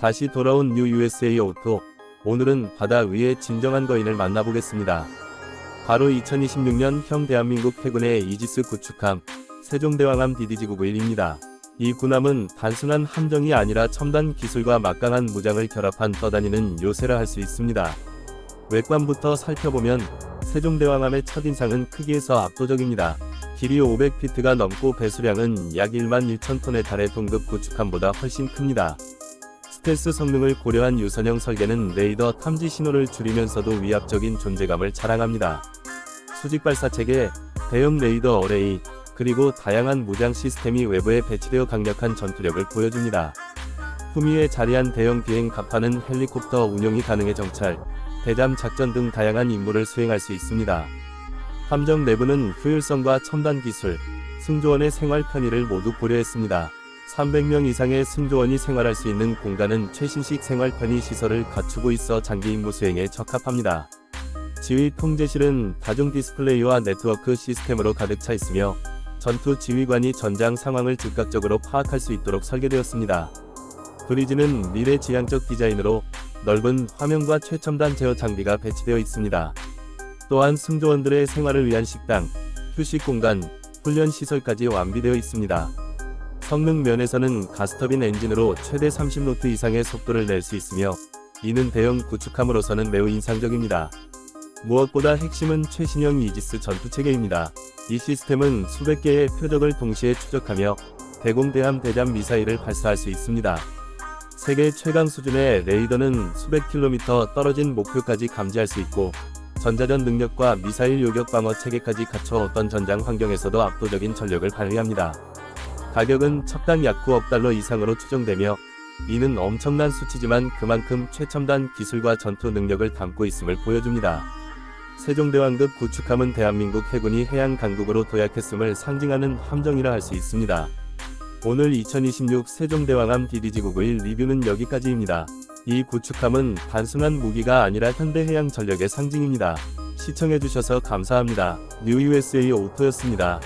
다시 돌아온 뉴 USA 오토. 오늘은 바다 위의 진정한 거인을 만나보겠습니다. 바로 2026년 형 대한민국 해군의 이지스 구축함 세종대왕함 DDG-991입니다. 이 군함은 단순한 함정이 아니라 첨단 기술과 막강한 무장을 결합한 떠다니는 요새라 할 수 있습니다. 외관부터 살펴보면 세종대왕함의 첫인상은 크기에서 압도적입니다. 길이 500피트가 넘고 배수량은 약 1만 1천 톤에 달해 동급 구축함보다 훨씬 큽니다. 스텔스 성능을 고려한 유선형 설계는 레이더 탐지 신호를 줄이면서도 위압적인 존재감을 자랑합니다. 수직 발사 체계, 대형 레이더 어레이, 그리고 다양한 무장 시스템이 외부에 배치되어 강력한 전투력을 보여줍니다. 후미에 자리한 대형 비행 갑판은 헬리콥터 운용이 가능해 정찰, 대잠 작전 등 다양한 임무를 수행할 수 있습니다. 함정 내부는 효율성과 첨단 기술, 승조원의 생활 편의를 모두 고려했습니다. 300명 이상의 승조원이 생활할 수 있는 공간은 최신식 생활 편의 시설을 갖추고 있어 장기 임무 수행에 적합합니다. 지휘 통제실은 다중 디스플레이와 네트워크 시스템으로 가득 차 있으며 전투 지휘관이 전장 상황을 즉각적으로 파악할 수 있도록 설계되었습니다. 브리지는 미래 지향적 디자인으로 넓은 화면과 최첨단 제어 장비가 배치되어 있습니다. 또한 승조원들의 생활을 위한 식당, 휴식 공간, 훈련 시설까지 완비되어 있습니다. 성능 면에서는 가스터빈 엔진으로 최대 30노트 이상의 속도를 낼 수 있으며 이는 대형 구축함으로서는 매우 인상적입니다. 무엇보다 핵심은 최신형 이지스 전투체계입니다. 이 시스템은 수백 개의 표적을 동시에 추적하며 대공대함 대잠 미사일을 발사할 수 있습니다. 세계 최강 수준의 레이더는 수백 킬로미터 떨어진 목표까지 감지할 수 있고 전자전 능력과 미사일 요격 방어 체계까지 갖춰 어떤 전장 환경에서도 압도적인 전력을 발휘합니다. 가격은 척당 약 9억 달러 이상으로 추정되며 이는 엄청난 수치지만 그만큼 최첨단 기술과 전투 능력을 담고 있음을 보여줍니다. 세종대왕급 구축함은 대한민국 해군이 해양 강국으로 도약했음을 상징하는 함정이라 할 수 있습니다. 오늘 2026 세종대왕함 DDG-991 리뷰는 여기까지입니다. 이 구축함은 단순한 무기가 아니라 현대 해양 전력의 상징입니다. 시청해주셔서 감사합니다. 뉴 USA 오토였습니다.